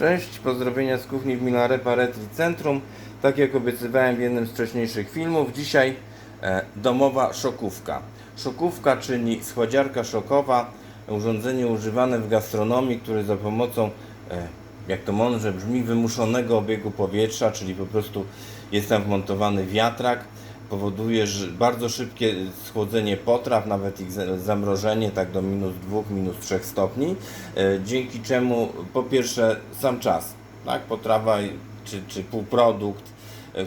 Cześć, pozdrowienia z kuchni w Milare Paretri Centrum. Tak jak obiecywałem w jednym z wcześniejszych filmów, dzisiaj e, domowa szokówka. Szokówka, czyli schładziarka szokowa, urządzenie używane w gastronomii, które za pomocą, e, jak to mądrze brzmi, wymuszonego obiegu powietrza, czyli po prostu jest tam wmontowany wiatrak, powoduje bardzo szybkie schłodzenie potraw, nawet ich za- zamrożenie tak do minus 2, minus 3 stopni, e, dzięki czemu po pierwsze sam czas, tak, potrawa czy, czy półprodukt,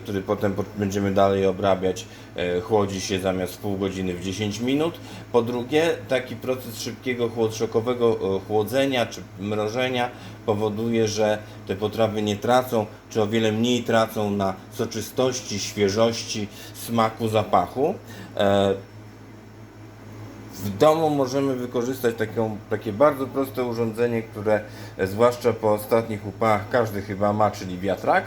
który potem po- będziemy dalej obrabiać, e, chłodzi się zamiast pół godziny w 10 minut. Po drugie, taki proces szybkiego chłodszokowego e, chłodzenia czy mrożenia powoduje, że te potrawy nie tracą, czy o wiele mniej tracą na soczystości, świeżości, smaku, zapachu. W domu możemy wykorzystać taką, takie bardzo proste urządzenie, które e, zwłaszcza po ostatnich upałach każdy chyba ma, czyli wiatrak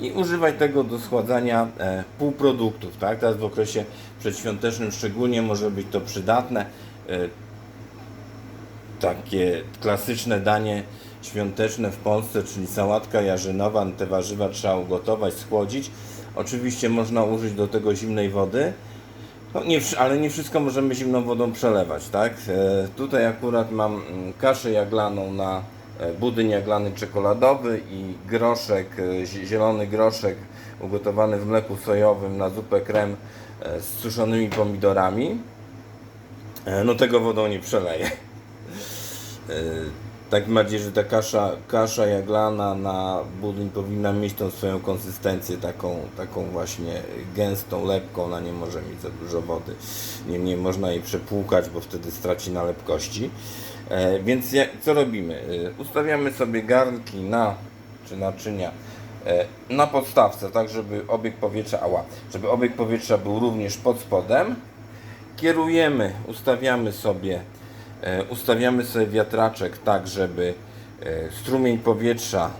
i używać tego do schładzania e, półproduktów. Tak? Teraz w okresie przedświątecznym szczególnie może być to przydatne. E, takie klasyczne danie świąteczne w Polsce, czyli sałatka jarzynowa, te warzywa trzeba ugotować, schłodzić. Oczywiście można użyć do tego zimnej wody. No nie, ale nie wszystko możemy zimną wodą przelewać, tak? E, tutaj akurat mam mm, kaszę jaglaną na e, budyń jaglany czekoladowy i groszek, e, zi- zielony groszek ugotowany w mleku sojowym na zupę krem z suszonymi pomidorami. No tego wodą nie przeleję. Tak bardziej, że ta kasza, kasza jaglana na budyń powinna mieć tą swoją konsystencję taką, taką właśnie gęstą, lepką, ona nie może mieć za dużo wody. Niemniej można jej przepłukać, bo wtedy straci na lepkości. E, więc jak, co robimy? E, ustawiamy sobie garnki na, czy naczynia e, na podstawce, tak żeby obieg powietrza, ała, żeby obieg powietrza był również pod spodem kierujemy, ustawiamy sobie, ustawiamy sobie wiatraczek tak, żeby e, strumień powietrza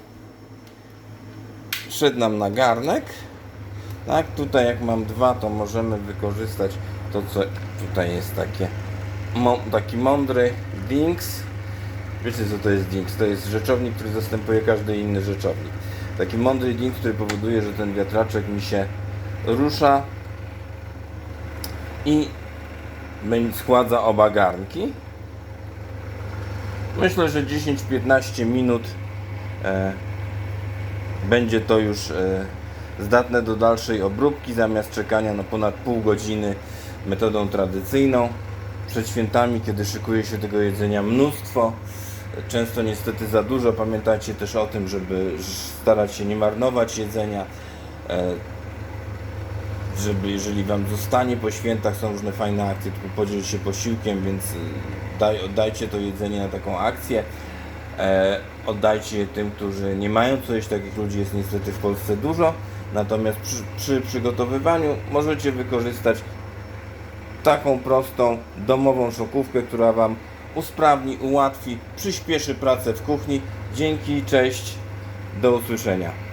szedł nam na garnek. Tak, tutaj jak mam dwa, to możemy wykorzystać to, co tutaj jest takie, taki mądry Dinks. Wiecie co to jest Dinks? To jest rzeczownik, który zastępuje każdy inny rzeczownik. Taki mądry Dinks, który powoduje, że ten wiatraczek mi się rusza i schładza oba garnki. Myślę, że 10-15 minut e, będzie to już e, zdatne do dalszej obróbki zamiast czekania na ponad pół godziny metodą tradycyjną. Przed świętami, kiedy szykuje się tego jedzenia mnóstwo, często niestety za dużo. Pamiętajcie też o tym, żeby starać się nie marnować jedzenia. E, żeby jeżeli Wam zostanie po świętach, są różne fajne akcje, typu podziel się posiłkiem, więc y, daj, oddajcie to jedzenie na taką akcję. E, oddajcie je tym, którzy nie mają co jeść, takich ludzi jest niestety w Polsce dużo. Natomiast przy, przy przygotowywaniu możecie wykorzystać taką prostą domową szokówkę, która Wam usprawni, ułatwi, przyspieszy pracę w kuchni. Dzięki, cześć, do usłyszenia.